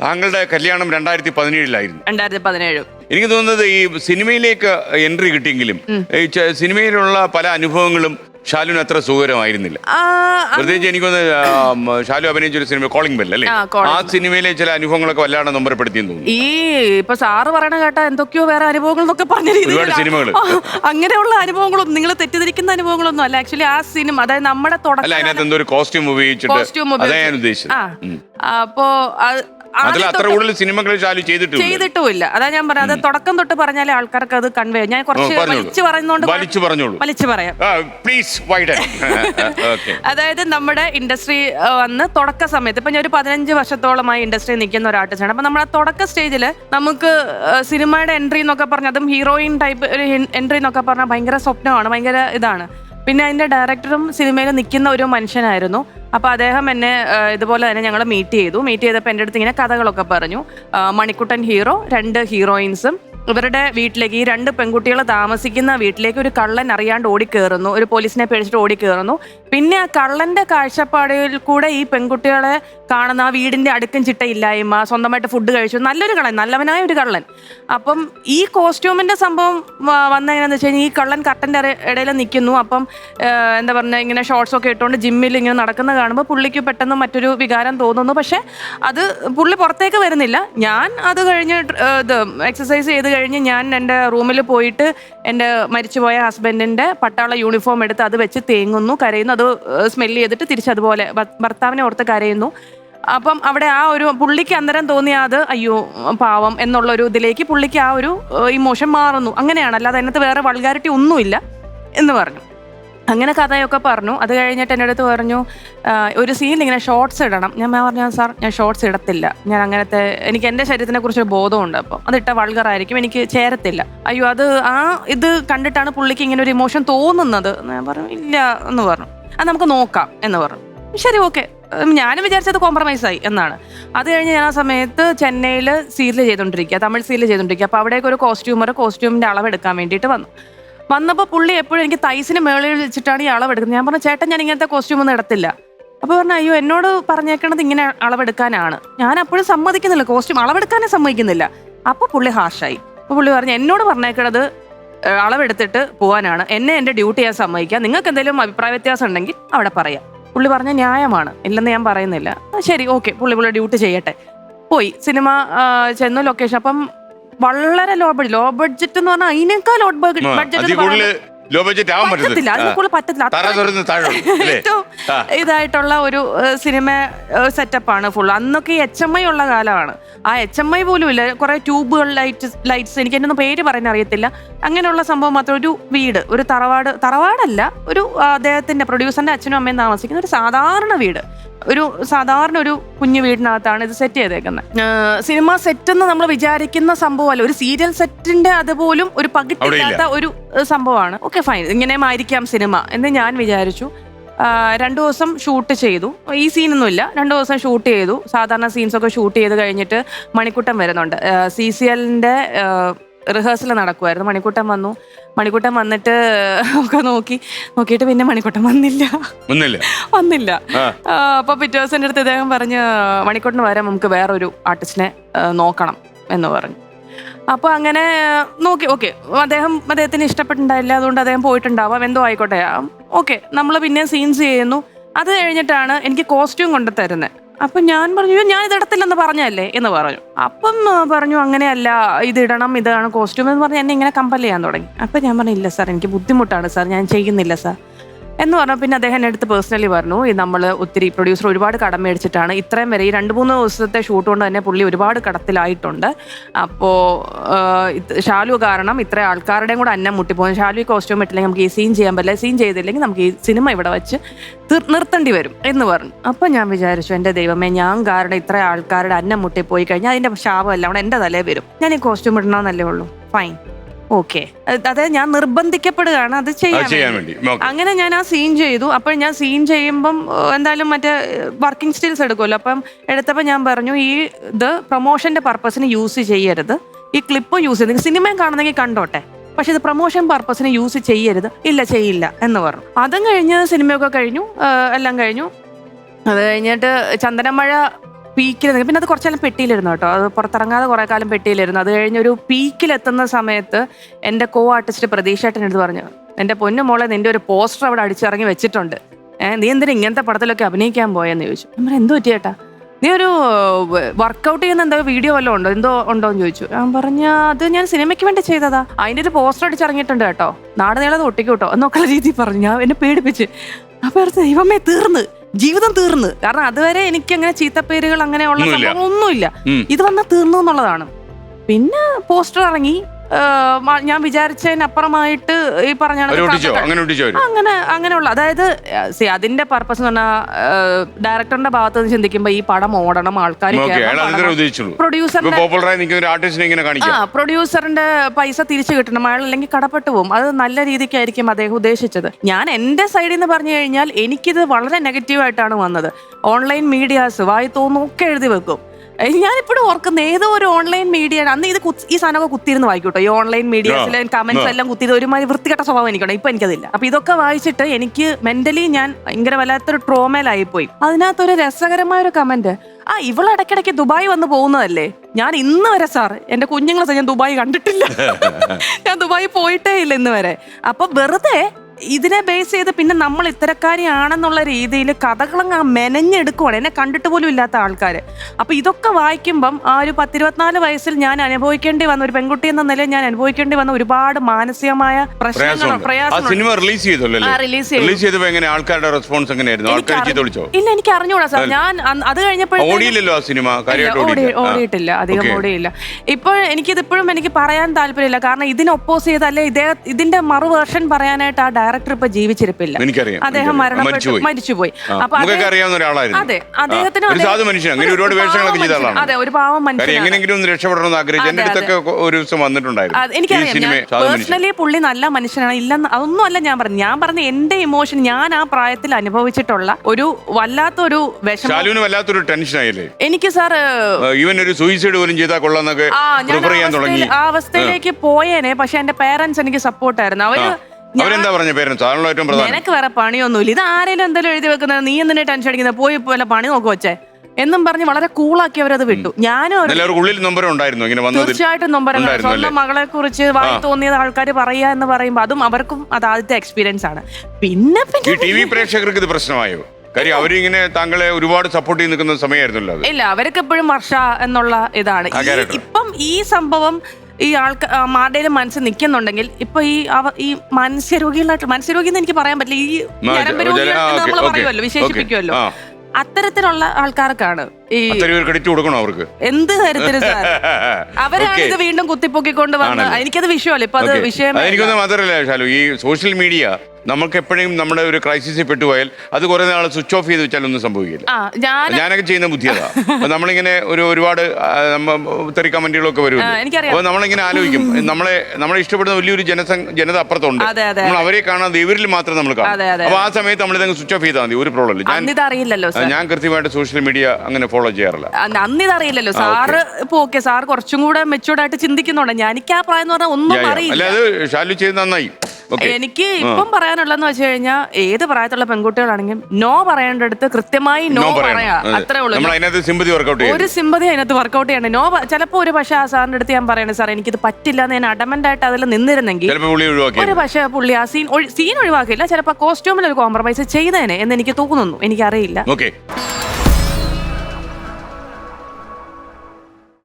താങ്കളുടെ കല്യാണം രണ്ടായിരത്തി പതിനേഴിലായിരുന്നു രണ്ടായിരത്തി പതിനേഴ് എനിക്ക് തോന്നുന്നത് ഈ സിനിമയിലേക്ക് എൻട്രി കിട്ടിയെങ്കിലും ഈ ച- സിനിമയിലുള്ള പല അനുഭവങ്ങളും ഷാലുവിന് അത്ര സുഖകരമായിരുന്നില്ല. ആ, പ്രത്യേകിച്ച് എനിക്കൊന്ന് ഷാലു അഭിനയിച്ച ഒരു സിനിമ കോളിംഗ് ബെൽ അല്ലേ? ആ, Calling ആ സിനിമയിലെ ചില അനുഭവങ്ങളൊക്കെ വല്ലാണ്ട് നൊമ്പരപ്പെടുത്തിയെന്ന് തോന്നുന്നു. ഈ ഇപ്പൊ സാറ് പറയണ കേട്ടാ എന്തൊക്കെയോ വേറെ അനുഭവങ്ങൾ എന്നൊക്കെ പറഞ്ഞ ഒരുപാട് രീതിയിലാ. സിനിമകൾ. ആ, അങ്ങനെയുള്ള അനുഭവങ്ങളൊന്നും നിങ്ങൾ തെറ്റിദ്ധരിക്കുന്ന അനുഭവങ്ങളൊന്നും അല്ല. ആക്ച്വലി ആ സിനിമ അതായത് നമ്മുടെ അല്ല തുടക്കം അതിനകത്ത് എന്തോ ഒരു കോസ്റ്റ്യൂം ഉപയോഗിച്ചിട്ട് കോസ്റ്റ്യൂം അതാ ഞാൻ ഉദ്ദേശിച്ചത്. ആ അപ്പോ അത് അതിൽ ആദ്യം അത്ര തൊട്ട് കൂടുതൽ സിനിമകൾ ഷാലു ചെയ്തിട്ടുണ്ട് ചെയ്തിട്ടുമില്ല. അതാ ഞാൻ പറഞ്ഞത് അത് തുടക്കം തൊട്ട് പറഞ്ഞാലേ ആൾക്കാർക്ക് അത് കൺവേ ഞാൻ കുറച്ച്. വലിച്ചു പറയുന്നോണ്ട് വലിച്ചു പറഞ്ഞോളൂ. വലിച്ചു പറയാം. പ്ലീസ് അതായത് നമ്മുടെ ഇൻഡസ്ട്രി വന്ന് തുടക്ക സമയത്ത് ഇപ്പൊ ഞാൻ ഒരു പതിനഞ്ച് വർഷത്തോളമായി ഇൻഡസ്ട്രി നിൽക്കുന്ന ഒരു ആർട്ടിസ്റ്റാണ് അപ്പൊ ആ തുടക്ക സ്റ്റേജിൽ നമുക്ക് സിനിമയുടെ എൻട്രി എന്നൊക്കെ പറഞ്ഞ അതും ഹീറോയിൻ ടൈപ്പ് ഒരു എൻട്രി എന്നൊക്കെ പറഞ്ഞാൽ ഭയങ്കര സ്വപ്നമാണ് ഭയങ്കര ഇതാണ്. പിന്നെ അതിന്റെ ഡയറക്ടറും സിനിമയിൽ നിൽക്കുന്ന ഒരു മനുഷ്യനായിരുന്നു. അപ്പോൾ അദ്ദേഹം എന്നെ ഇതുപോലെ തന്നെ ഞങ്ങൾ മീറ്റ് ചെയ്തു. മീറ്റ് ചെയ്തപ്പോൾ എന്റെ അടുത്ത് ഇങ്ങനെ കഥകളൊക്കെ പറഞ്ഞു. മണിക്കുട്ടൻ ഹീറോ രണ്ട് ഹീറോയിൻസും ഇവരുടെ വീട്ടിലേക്ക് ഈ രണ്ട് പെൺകുട്ടികൾ താമസിക്കുന്ന വീട്ടിലേക്ക് ഒരു കള്ളൻ അറിയാണ്ട് ഓടിക്കേറുന്നു. ഒരു പോലീസിനെ പേടിച്ചിട്ട് ഓടിക്കേറുന്നു. പിന്നെ ആ കള്ളന്റെ കാഴ്ചപ്പാടിൽ കൂടെ ഈ പെൺകുട്ടികളെ കാണുന്ന ആ വീടിന്റെ അടുക്കും ചിട്ടയില്ലായ്മ സ്വന്തമായിട്ട് ഫുഡ് കഴിച്ചു. നല്ലൊരു കള്ളൻ നല്ലവനായ ഒരു കള്ളൻ. അപ്പം ഈ കോസ്റ്റ്യൂമിന്റെ സംഭവം വന്നെങ്ങനെയാണെന്ന് വെച്ച് കഴിഞ്ഞാൽ ഈ കള്ളൻ കട്ടന്റെ ഇടയിൽ നിൽക്കുന്നു അപ്പം എന്താ പറഞ്ഞ ഇങ്ങനെ ഷോർട്സ് ഒക്കെ ഇട്ടുകൊണ്ട് ജിമ്മിൽ ഇങ്ങനെ നടക്കുന്ന കാണുമ്പോൾ പുള്ളിക്ക് പെട്ടെന്ന് മറ്റൊരു വികാരം തോന്നുന്നു. പക്ഷെ അത് പുള്ളി പുറത്തേക്ക് വരുന്നില്ല. ഞാൻ അത് കഴിഞ്ഞ് ഇത് എക്സസൈസ് ചെയ്ത് കഴിഞ്ഞ് ഞാൻ എന്റെ റൂമിൽ പോയിട്ട് എന്റെ മരിച്ചുപോയ ഹസ്ബൻഡിന്റെ പട്ടാള യൂണിഫോം എടുത്ത് അത് വെച്ച് തേങ്ങുന്നു കരയുന്നു. അത് സ്മെല്ല് ചെയ്തിട്ട് തിരിച്ചതുപോലെ ഭർത്താവിനെ ഓർത്ത് കരയുന്നു. അപ്പം അവിടെ ആ ഒരു പുള്ളിക്ക് അന്നേരം തോന്നിയ അത് അയ്യോ പാവം എന്നുള്ള ഒരു ഇതിലേക്ക് പുള്ളിക്ക് ആ ഒരു ഇമോഷൻ മാറുന്നു. അങ്ങനെയാണ്. അല്ലാതെ അതിനകത്ത് വേറെ വൾഗാരിറ്റി ഒന്നുമില്ല എന്ന് പറഞ്ഞു. അങ്ങനെ കഥയൊക്കെ പറഞ്ഞു. അത് കഴിഞ്ഞിട്ട് എന്റെ അടുത്ത് പറഞ്ഞു ഒരു സീൻ ഇങ്ങനെ ഷോർട്സ് ഇടണം. ഞാൻ പറഞ്ഞു സാർ ഞാൻ ഷോർട്സ് ഇടത്തില്ല. ഞാൻ അങ്ങനത്തെ എനിക്ക് എന്റെ ശരീരത്തിനെ കുറിച്ചൊരു ബോധമുണ്ട് അപ്പം. അതിട്ട വൾഗറായിരിക്കും എനിക്ക് ചേരത്തില്ല. അയ്യോ അത് ആ ഇത് കണ്ടിട്ടാണ് പുള്ളിക്ക് ഇങ്ങനെ ഒരു ഇമോഷൻ തോന്നുന്നത്? ഞാൻ പറഞ്ഞു ഇല്ല എന്ന് പറഞ്ഞു. അത് നമുക്ക് നോക്കാം എന്ന് പറഞ്ഞു. ശരി ഓക്കെ ഞാനും വിചാരിച്ചത് കോംപ്രമൈസ് ആയി എന്നാണ്. അത് കഴിഞ്ഞ് ഞാൻ ആ സമയത്ത് ചെന്നൈയിൽ സീരിയൽ ചെയ്തുകൊണ്ടിരിക്കുക തമിഴ് സീരിയൽ ചെയ്തുകൊണ്ടിരിക്കുക അപ്പോൾ അവിടേക്ക് ഒരു കോസ്റ്റ്യൂമർ കോസ്റ്റ്യൂമിന്റെ അളവെടുക്കാൻ വേണ്ടിയിട്ട് വന്നു. വന്നപ്പോൾ പുള്ളി എപ്പോഴും എനിക്ക് തൈസിന് മേളിൽ വെച്ചിട്ടാണ് ഈ അളവെടുക്കുന്നത്. ഞാൻ പറഞ്ഞു ചേട്ടൻ ഞാൻ ഇങ്ങനത്തെ കോസ്റ്റ്യൂം ഒന്നും ഇടത്തില്ല. അപ്പോൾ പറഞ്ഞു അയ്യോ എന്നോട് പറഞ്ഞേക്കണത് ഇങ്ങനെ അളവെടുക്കാനാണ്. ഞാൻ അപ്പോഴും സമ്മതിക്കുന്നില്ല കോസ്റ്റ്യൂം അളവെടുക്കാനേ സമ്മതിക്കുന്നില്ല. അപ്പോൾ പുള്ളി ഹാഷായി അപ്പോൾ പുള്ളി പറഞ്ഞു എന്നോട് പറഞ്ഞേക്കണത് അളവെടുത്തിട്ട് പോകാനാണ് എന്നെ എന്റെ ഡ്യൂട്ടി ഞാൻ സമ്മതിക്കാം. നിങ്ങൾക്ക് എന്തെങ്കിലും അഭിപ്രായ വ്യത്യാസം ഉണ്ടെങ്കിൽ അവിടെ പറയാം. പുള്ളി പറഞ്ഞ ന്യായമാണ്. ഇല്ലെന്ന് ഞാൻ പറയുന്നില്ല. ശരി ഓക്കെ. പുള്ളി പുള്ളി ഡ്യൂട്ടി ചെയ്യട്ടെ. പോയി. സിനിമ ചെന്നു ലൊക്കേഷൻ അപ്പം വളരെ ലോ ബഡ്ജറ്റ് ലോ ബഡ്ജറ്റ് എന്ന് പറഞ്ഞാൽ അതിനേക്കാൾ ലോ ബഡ്ജറ്റ് ലോ ബഡ്ജറ്റ് ആവാൻ പറ്റത്തില്ല. അതിന് കൂടുതൽ പറ്റത്തില്ല. തറ തുറന്ന് താഴെ അല്ലേ? ഏറ്റവും ആ. ഇതായിട്ടുള്ള ഒരു ഏഹ്, സിനിമ സെറ്റപ്പാണ് ഫുൾ അന്നൊക്കെ എച്ച് എം ഐ ഉള്ള കാലമാണ്. ആ എച്ച് എം ഐ പോലും ഇല്ല. കുറെ ട്യൂബുകൾ ലൈറ്റ് ലൈറ്റ്സ് എനിക്ക് എന്റെ ഒന്നും പേര് പറയാൻ അറിയത്തില്ല. അങ്ങനെയുള്ള സംഭവം മാത്രം ഒരു വീട് ഒരു തറവാട് തറവാടല്ല ഒരു ആ, അദ്ദേഹത്തിന്റെ പ്രൊഡ്യൂസറിന്റെ അച്ഛനും അമ്മയും താമസിക്കുന്ന ഒരു സാധാരണ വീട്. ഒരു സാധാരണ ഒരു കുഞ്ഞു വീടിനകത്താണ് ഇത് സെറ്റ് ചെയ്തേക്കുന്നത്. സിനിമ സെറ്റ് എന്ന് നമ്മൾ വിചാരിക്കുന്ന സംഭവമല്ല. ഒരു സീരിയൽ സെറ്റിന്റെ അതുപോലും ഒരു പകിട്ടില്ലാത്ത ഒരു ഏഹ്, സംഭവമാണ്. ഓക്കെ ഫൈൻ ഇങ്ങനെ ആയിരിക്കാം സിനിമ എന്ന് ഞാൻ വിചാരിച്ചു. രണ്ടു ദിവസം ഷൂട്ട് ചെയ്തു. ഈ സീനൊന്നുമില്ല രണ്ടു ദിവസം ഷൂട്ട് ചെയ്തു. സാധാരണ സീൻസൊക്കെ ഷൂട്ട് ചെയ്ത് കഴിഞ്ഞിട്ട് മണിക്കൂട്ടം വരുന്നുണ്ട്. സി സി എല്ലിന്റെ റിഹേഴ്സൽ നടക്കുമായിരുന്നു മണിക്കൂട്ടം വന്നു. മണിക്കൂട്ടം വന്നിട്ട് ഒക്കെ നോക്കി. നോക്കിയിട്ട് പിന്നെ മണിക്കൂട്ടം വന്നില്ല. വന്നില്ല? വന്നില്ല. അപ്പൊ പിറ്റേ ദിവസം എന്റെ അടുത്ത് ഇദ്ദേഹം പറഞ്ഞ് മണിക്കൂട്ടിന് വരാൻ നമുക്ക് വേറൊരു ആർട്ടിസ്റ്റിനെ നോക്കണം എന്ന് പറഞ്ഞു. അപ്പോൾ അങ്ങനെ നോക്കി ഓക്കെ. അദ്ദേഹം അദ്ദേഹത്തിന് ഇഷ്ടപ്പെട്ടിട്ടുണ്ടായില്ല അതുകൊണ്ട് അദ്ദേഹം പോയിട്ടുണ്ടാവാം. എന്തോ ആയിക്കോട്ടെ. ഓക്കെ. നമ്മൾ പിന്നെ സീൻസ് ചെയ്യുന്നു. അത് കഴിഞ്ഞിട്ടാണ് എനിക്ക് കോസ്റ്റ്യൂം കൊണ്ടു തരുന്നത് അപ്പം ഞാൻ പറഞ്ഞു ഞാൻ ഇതിടത്തില്ലെന്ന് പറഞ്ഞല്ലേ? എന്ന് പറഞ്ഞു. അപ്പം പറഞ്ഞു അങ്ങനെയല്ല ഇതിടണം ഇതാണ് കോസ്റ്റ്യൂം എന്ന് പറഞ്ഞ് എന്നെ ഇങ്ങനെ കമ്പൽ ചെയ്യാൻ തുടങ്ങി. അപ്പം ഞാൻ പറഞ്ഞു ഇല്ല സാർ എനിക്ക് ബുദ്ധിമുട്ടാണ് സാർ ഞാൻ ചെയ്യുന്നില്ല സാർ എന്ന് പറഞ്ഞാൽ പിന്നെ അദ്ദേഹം എന്റെ അടുത്ത് പേഴ്സണലി പറഞ്ഞു ഈ നമ്മൾ ഒത്തിരി പ്രൊഡ്യൂസർ ഒരുപാട് കടം മേടിച്ചിട്ടാണ് ഇത്രയും വരെ ഈ രണ്ട് മൂന്ന് ദിവസത്തെ ഷൂട്ട് കൊണ്ട് തന്നെ പുള്ളി ഒരുപാട് കടത്തിലായിട്ടുണ്ട്. അപ്പോൾ ഷാലു കാരണം ഇത്ര ആൾക്കാരുടെയും കൂടെ അന്നം മുട്ടിപ്പോകും. ഷാലു കോസ്റ്റ്യൂം ഇട്ടില്ലെങ്കിൽ നമുക്ക് ഈ സീൻ ചെയ്യാൻ പറ്റില്ല. സീൻ ചെയ്തില്ലെങ്കിൽ നമുക്ക് ഈ സിനിമ ഇവിടെ വെച്ച് നിർത്തേണ്ടി വരും എന്ന് പറഞ്ഞു. അപ്പോൾ ഞാൻ വിചാരിച്ചു എന്റെ ദൈവമേ ഞാൻ കാരണം ഇത്ര ആൾക്കാരുടെ അന്നം മുട്ടിപ്പോയി കഴിഞ്ഞാൽ അതിന്റെ ശാപമല്ല അവിടെ എന്റെ തലേ വരും. ഞാൻ ഈ കോസ്റ്റ്യൂം ഇടണമെന്നല്ലേ ഉള്ളൂ. ഫൈൻ ഓക്കെ അതായത് ഞാൻ നിർബന്ധിക്കപ്പെടുകയാണ് അത് അത് ചെയ്യാൻ വേണ്ടി. അങ്ങനെ ഞാൻ ആ സീൻ ചെയ്തു. അപ്പോൾ ഞാൻ സീൻ ചെയ്യുമ്പം ഏഹ്, എന്തായാലും മറ്റേ വർക്കിംഗ് സ്റ്റിൽസ് എടുക്കുമല്ലോ. അപ്പം എടുത്തപ്പോൾ ഞാൻ പറഞ്ഞു ഈ ഇത് പ്രൊമോഷന്റെ പർപ്പസിന് യൂസ് ചെയ്യരുത്. ഈ ക്ലിപ്പ് യൂസ് ചെയ്ത് സിനിമയും കാണുന്നെങ്കിൽ കണ്ടോട്ടെ. പക്ഷെ ഇത് പ്രൊമോഷൻ പർപ്പസിന് യൂസ് ചെയ്യരുത്. ഇല്ല ചെയ്യില്ല എന്ന് പറഞ്ഞു. അതും കഴിഞ്ഞ് സിനിമയൊക്കെ കഴിഞ്ഞു. ഏഹ്, എല്ലാം കഴിഞ്ഞു. അത് കഴിഞ്ഞിട്ട് ചന്ദനമഴ പീക്കിൽ പിന്നെ അത് കുറച്ചെല്ലാം പെട്ടിയിലിരുന്നു കേട്ടോ. അത് പുറത്തിറങ്ങാതെ കുറെ കാലം പെട്ടിയിലിരുന്നു. അത് കഴിഞ്ഞ് ഒരു പീക്കിലെത്തുന്ന സമയത്ത് എന്റെ കോ ആർട്ടിസ്റ്റ് പ്രതീക്ഷേട്ടൻ എടുത്ത് പറഞ്ഞു എന്റെ പൊന്നു മോളെ നിന്റെ ഒരു പോസ്റ്റർ അവിടെ അടിച്ചിറങ്ങി വെച്ചിട്ടുണ്ട്. ഏഹ് നീ എന്തിനാ ഇങ്ങനത്തെ പടത്തിലൊക്കെ അഭിനയിക്കാൻ പോയെന്ന് ചോദിച്ചു. നമ്മൾ എന്തോ പറ്റി ഏട്ടാ നീ ഒരു വർക്കൗട്ട് ചെയ്യുന്ന എന്തോ വീഡിയോ വല്ലതും ഉണ്ടോ? എന്തോ ഉണ്ടോ എന്ന് ചോദിച്ചു. ഞാൻ പറഞ്ഞ അത് ഞാൻ സിനിമയ്ക്ക് വേണ്ടി ചെയ്തതാ. അതിന്റെ ഒരു പോസ്റ്റർ അടിച്ചിറങ്ങിയിട്ടുണ്ട് കേട്ടോ. നാട് നീളത് എന്നൊക്കെ രീതിയിൽ പറഞ്ഞു. ഞാൻ എന്നെ പേടിപ്പിച്ച്. അപ്പൊ ദൈവമേ തീർന്ന്. ജീവിതം തീർന്നു കാരണം അതുവരെ എനിക്ക് അങ്ങനെ ചീത്തപ്പേരുകൾ അങ്ങനെയുള്ള ഒന്നുമില്ല. സംഭവങ്ങളൊന്നുമില്ല ഉം. ഇത് വന്നാൽ തീർന്നു എന്നുള്ളതാണ് പിന്നെ പോസ്റ്റർ ഇറങ്ങി ഞാൻ വിചാരിച്ചതിനപ്പുറമായിട്ട് ഈ പറഞ്ഞ അങ്ങനെ അങ്ങനെയുള്ള അതായത് സി അതിന്റെ പർപ്പസ് എന്ന് പറഞ്ഞാൽ ഡയറക്ടറിന്റെ ഭാഗത്ത് നിന്ന് ചിന്തിക്കുമ്പോ ഈ പടം ഓടണം ആൾക്കാർ പ്രൊഡ്യൂസറിന്റെ ആ പ്രൊഡ്യൂസറിന്റെ പൈസ തിരിച്ചു കിട്ടണം അയാൾ അല്ലെങ്കിൽ കടപ്പെട്ടു പോകും. അത് നല്ല രീതിക്കായിരിക്കും അദ്ദേഹം ഉദ്ദേശിച്ചത്. ഞാൻ എന്റെ സൈഡിൽ നിന്ന് പറഞ്ഞു കഴിഞ്ഞാൽ എനിക്കിത് വളരെ നെഗറ്റീവായിട്ടാണ് വന്നത്. ഓൺലൈൻ മീഡിയാസ് വായി ഒക്കെ എഴുതി വെക്കും. ഞാനിപ്പോഴും ഓർക്കുന്ന ഏതോ ഒരു ഓൺലൈൻ മീഡിയ അന്ന് ഇത് ഈ സാധനമൊക്കെ കുത്തിയിരുന്ന് വായിക്കൂട്ടോ ഈ ഓൺലൈൻ മീഡിയാസിലെ കമന്റ്സ് എല്ലാം കുത്തിയത് ഒരുമാതിരി വൃത്തികെട്ട സ്വഭാവം എനിക്കുണ്ട്. ഇപ്പൊ എനിക്കതില്ല. അപ്പൊ ഇതൊക്കെ വായിച്ചിട്ട് എനിക്ക് മെന്റലി ഞാൻ ഭയങ്കര വല്ലാത്തൊരു ട്രോമയിലായി പോയി അതിനകത്തൊരു രസകരമായ ഒരു കമന്റ് ആ ഇവൾ ഇടയ്ക്കിടയ്ക്ക് ദുബായ് വന്ന് പോകുന്നതല്ലേ? ഞാൻ ഇന്ന് വരെ സാർ എന്റെ കുഞ്ഞുങ്ങളെ ഞാൻ ദുബായ് കണ്ടിട്ടില്ല. ഞാൻ ദുബായ് പോയിട്ടേ ഇല്ല ഇന്ന് വരെ. അപ്പൊ വെറുതെ ഇതിനെ ബേസ് ചെയ്ത് പിന്നെ നമ്മൾ ഇത്തരക്കാരിയാണെന്നുള്ള രീതിയിൽ കഥകളങ്ങ് മെനഞ്ഞെടുക്കുവാണ്. എന്നെ കണ്ടിട്ട് പോലും ഇല്ലാത്ത ആൾക്കാർ അപ്പോൾ ഇതൊക്കെ വായിക്കുമ്പം ആ ഒരു പത്തിരുപത്തിനാല് വയസ്സിൽ ഞാൻ അനുഭവിക്കേണ്ടി വന്ന ഒരു പെൺകുട്ടി എന്ന നിലയിൽ ഞാൻ അനുഭവിക്കേണ്ടി വന്ന ഒരുപാട് മാനസികമായ പ്രശ്നങ്ങളും പ്രയാസങ്ങളും. സിനിമ റിലീസ് ചെയ്തല്ലോ റിലീസ് എങ്ങനെ ആൾക്കാരുടെ റെസ്പോൺസ് എങ്ങനെയായിരുന്നു? ആൾക്കാർ ഇല്ല എനിക്ക് അറിഞ്ഞൂടാ സാർ. ഞാൻ അത് കഴിഞ്ഞപ്പോൾ ഓടിയില്ലല്ലോ ആ സിനിമ. ഓടിയിട്ടില്ല. അധികം. ഓടിയില്ല. ഇപ്പോൾ എനിക്കിതിപ്പോഴും എനിക്ക് പറയാൻ താല്പര്യമില്ല. കാരണം ഇതിന് ഒപ്പോസ് ചെയ്ത് അല്ലെ ഇതേ ഇതിന്റെ മറുവേർഷൻ പറയാനായിട്ട് ആ ഡയറക്ടർ ഇപ്പൊ ജീവിച്ചിരിപ്പില്ല. എനിക്കറിയാം അദ്ദേഹം. മരണപ്പെട്ടു മരിച്ചുപോയി. അപ്പൊ അറിയാവുന്ന ഒരാളായിരുന്നു. അതെ അദ്ദേഹത്തിന് ഒരു സാധു മനുഷ്യൻ അങ്ങനെ ഒരുപാട് വേഷങ്ങളൊക്കെ ചെയ്ത ആളാണ്. അതെ ഒരു പാവം മനുഷ്യൻ ആഗ്രഹിച്ചു എന്റെ അടുത്തൊക്കെ ഒരു ദിവസം വന്നിട്ടുണ്ടായിരുന്നു. എനിക്കറിയാം. പേഴ്സണലി പുള്ളി നല്ല മനുഷ്യനാണ്. ഇല്ലെന്ന് അതൊന്നും അല്ല ഞാൻ പറഞ്ഞു ഞാൻ പറഞ്ഞ എന്റെ ഇമോഷൻ ഞാൻ ആ പ്രായത്തിൽ അനുഭവിച്ചിട്ടുള്ള ഒരു വല്ലാത്തൊരു വിഷമം. വല്ലാത്തൊരു ടെൻഷൻ ആയില്ലേ? എനിക്ക് സാർ ഇവൻ ഒരു സൂയിസൈഡ് പോലും ചെയ്താൽ കൊള്ളാന്നൊക്കെ ആ അവസ്ഥയിലേക്ക് പോയേനെ. പക്ഷെ എന്റെ പേരൻസ് എനിക്ക് സപ്പോർട്ടായിരുന്നു അവർ അവരെന്താ പറഞ്ഞ പേരൻസ് അതാണല്ലോ ഏറ്റവും പ്രധാനം. നിനക്ക് വേറെ പണിയൊന്നുമില്ല. ഇത് ആരെങ്കിലും എന്തെങ്കിലും എഴുതി വെക്കുന്നത്? നീ എന്തിനാ ടെൻഷൻ അടിക്കുന്നത് പോയി വല്ല പണി നോക്കു വെച്ചേ എന്നും പറഞ്ഞ് വളരെ കൂളാക്കി അവരത് വിട്ടു. ഞാനും ഉള്ളിൽ നമ്പരം ഉണ്ടായിരുന്നു. ഇങ്ങനെ തീർച്ചയായിട്ടും നൊമ്പരം സ്വന്തം മകളെ കുറിച്ച് വായി തോന്നിയത് ആൾക്കാർ പറയുക എന്ന് പറയുമ്പോൾ അതും അവർക്കും അത് ആദ്യത്തെ എക്സ്പീരിയൻസ് ആണ്. പിന്നെ ഈ ടി വി പ്രേക്ഷകർക്ക് ഇത് പ്രശ്നമായോ? കാര്യം അവരിങ്ങനെ താങ്കളെ ഒരുപാട് സപ്പോർട്ട് ചെയ്ത് നിൽക്കുന്ന സമയമായിരുന്നല്ലോ ഇല്ല അവർക്ക് എപ്പോഴും വർഷ എന്നുള്ള ഇതാണ്. ഇപ്പം ഈ സംഭവം ഈ ആൾക്കാർ ആരുടെയും മനസ്സ് നിൽക്കുന്നുണ്ടെങ്കിൽ ഇപ്പൊ ഈ അവ ഈ മനുഷ്യരോഗികളായിട്ട് മനുഷ്യരോഗി എന്ന് എനിക്ക് പറയാൻ പറ്റില്ല. ഈ ഞരമ്പ് രോഗികൾ എന്ന് നമ്മൾ പറയുമല്ലോ വിശേഷിപ്പിക്കുമല്ലോ. അത്തരത്തിലുള്ള ആൾക്കാർക്കാണ് ഈ അത്തരം ക്രെഡിറ്റ് കൊടുക്കണോ അവർക്ക്? എന്ത് തരത്തിൽ സാർ? അവരാണ് ഇത് വീണ്ടും കുത്തിപ്പൊക്കിക്കൊണ്ട് വന്നത്. എനിക്കത് വിഷയമല്ല ഇപ്പൊ അത് വിഷയം എനിക്കൊന്നും മാത്രമല്ല ശാലു ഈ സോഷ്യൽ മീഡിയ നമുക്ക് എപ്പോഴും നമ്മുടെ ഒരു ക്രൈസിസിൽ പെട്ടുപോയാൽ അത് കുറെ നാൾ സ്വിച്ച് ഓഫ് ചെയ്ത് വെച്ചാൽ ഒന്നും സംഭവിക്കില്ല. ആ ഞാൻ ഞാനൊക്കെ ചെയ്യുന്ന ബുദ്ധിയതാ. അപ്പൊ നമ്മളിങ്ങനെ ഒരു ഒരുപാട് നമ്മ തെറി കമന്റുകളൊക്കെ വരും ആ, എനിക്കറിയാം. അപ്പൊ നമ്മളിങ്ങനെ ആലോചിക്കും. നമ്മളെ നമ്മളെ ഇഷ്ടപ്പെടുന്ന വലിയൊരു ജനസംഖ്യ ജനത അപ്പുറത്തുണ്ട്. അതെ, അതെ, നമ്മൾ അവരെ കാണാതെ ഇവരിൽ മാത്രം നമ്മൾ കാണും. അതെ, അതെ, അപ്പൊ ആ സമയത്ത് നമ്മൾ ഇതങ്ങ് സ്വിച്ച് ഓഫ് ചെയ്താൽ മതി. ഒരു പ്രോബ്ലം ഇല്ല. ഞാൻ അന്നിത് അറിയില്ലല്ലോ സാർ ഞാൻ കൃത്യമായിട്ട് സോഷ്യൽ മീഡിയ അങ്ങനെ ഫോളോ ചെയ്യാറില്ല. അന്ന് അന്നിത് അറിയില്ലല്ലോ സാറ് ഇപ്പൊ ഓക്കെ സാർ കുറച്ചും കൂടെ മെച്ചൂർഡ് ആയിട്ട് ചിന്തിക്കുന്നുണ്ട്. ഞാൻ എനിക്ക് ആ പ്രായം എന്ന് പറഞ്ഞാൽ ഒന്നും. അറിയില്ല. അല്ല അത് ഷാലു ചെയ്ത് നന്നായി. എനിക്ക് ഇപ്പം പറയാനുള്ളതെന്ന് വെച്ച് കഴിഞ്ഞാൽ ഏത് പ്രായത്തിലുള്ള പെൺകുട്ടികളാണെങ്കിലും നോ പറയേണ്ടടുത്ത് കൃത്യമായി നോ പറയാ. അത്രേ ഉള്ളൂ. നമ്മൾ അതിനകത്ത് സിമ്പതി വർക്കൗട്ട് ചെയ്യും ഒരു സിമ്പതി അതിനകത്ത് വർക്ക്ഔട്ട് ചെയ്യണം നോ ചിലപ്പോ ഒരു പക്ഷേ ആ സാറിന്റെ അടുത്ത് ഞാൻ പറയണേ സാർ എനിക്കിത് പറ്റില്ല എന്ന് ഞാൻ അഡമന്റ് ആയിട്ട് അതിൽ നിന്നിരുന്നെങ്കിൽ ചിലപ്പോൾ പുള്ളി ഒഴിവാക്കി ഒരു പക്ഷേ പുള്ളി ആ സീൻ സീൻ ഒഴിവാക്കില്ല ചിലപ്പോൾ കോസ്റ്റ്യൂമിൽ ഒരു കോംപ്രമൈസ് ചെയ്തേനെ എന്ന് എനിക്ക് തോന്നുന്നു. എനിക്കറിയില്ല. ഓക്കെ